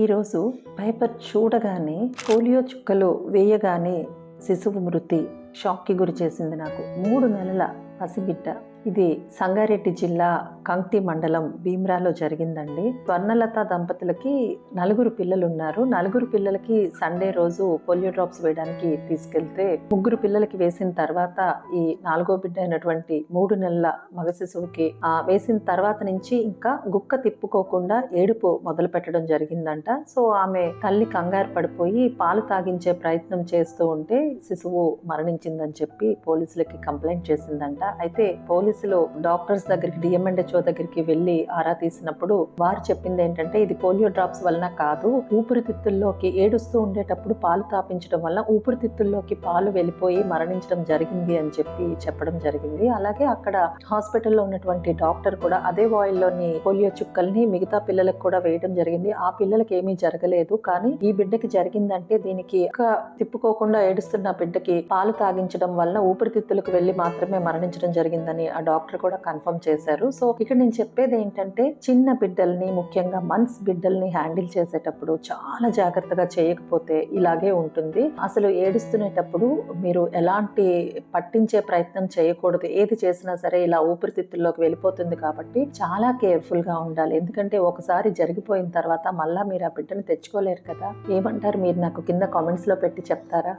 ఈరోజు పేపర్ చూడగానే పోలియో చుక్కలు వేయగానే శిశువు మృతి షాక్కి గురి చేసింది నాకు. మూడు నెలల పసిబిడ్డ ఇది సంగారెడ్డి జిల్లా కంక్తి మండలం భీమ్రాలో జరిగిందండి. స్వర్ణలత దంపతులకి నలుగురు పిల్లలు ఉన్నారు నలుగురు పిల్లలకి సండే రోజు పోలియో డ్రాప్స్ వేయడానికి తీసుకెళ్తే ముగ్గురు పిల్లలకి వేసిన తర్వాత ఈ నాలుగో బిడ్డ అయినటువంటి మూడు నెలల మగ శిశువుకి ఆ వేసిన తర్వాత నుంచి ఇంకా గుక్క తిప్పుకోకుండా ఏడుపు మొదలు పెట్టడం జరిగిందంట. సో ఆమె తల్లి కంగారు పడిపోయి పాలు తాగించే ప్రయత్నం చేస్తూ ఉంటే శిశువు మరణించిందని చెప్పి పోలీసులకి కంప్లైంట్ చేసిందంట. అయితే పోలీసులు డాక్టర్స్ దగ్గరికి డిఎంఎండ్హెచ్ఓ దగ్గరికి వెళ్ళి ఆరా తీసినప్పుడు వారు చెప్పింది ఏంటంటే ఇది పోలియో డ్రాప్స్ వలన కాదు ఊపిరితిత్తుల్లోకి ఏడుస్తూ ఉండేటప్పుడు పాలు తాపించడం వల్ల ఊపిరితిత్తుల్లోకి పాలు వెళ్ళిపోయి మరణించడం జరిగింది అని చెప్పి చెప్పడం జరిగింది. అలాగే అక్కడ హాస్పిటల్లో ఉన్నటువంటి డాక్టర్ కూడా అదే వాయిల్లోని పోలియో చుక్కల్ని మిగతా పిల్లలకు కూడా వేయడం జరిగింది. ఆ పిల్లలకి ఏమీ జరగలేదు. కానీ ఈ బిడ్డకి జరిగిందంటే దీనికి ఒక తిప్పుకోకుండా ఏడుస్తున్న బిడ్డకి పాలు తాగించడం వల్ల ఊపిరితిత్తులకు వెళ్ళి మాత్రమే మరణించడం జరిగిందని ఆ డాక్టర్ కూడా కన్ఫర్మ్ చేశారు. సో ఇక్కడ నేను చెప్పేది ఏంటంటే చిన్న బిడ్డల్ని ముఖ్యంగా మన్స్ బిడ్డల్ని హ్యాండిల్ చేసేటప్పుడు చాలా జాగ్రత్తగా చేయకపోతే ఇలాగే ఉంటుంది. అసలు ఏడుస్తునేటప్పుడు మీరు ఎలాంటి పట్టించే ప్రయత్నం చేయకూడదు. ఏది చేసినా సరే ఇలా ఊపిరితిత్తుల్లోకి వెళ్ళిపోతుంది కాబట్టి చాలా కేర్ఫుల్గా ఉండాలి. ఎందుకంటే ఒకసారి జరిగిపోయిన తర్వాత మళ్ళా మీరు ఆ బిడ్డను తెచ్చుకోలేరు కదా. ఏమంటారు? మీరు నాకు కింద కామెంట్స్లో పెట్టి చెప్తారా?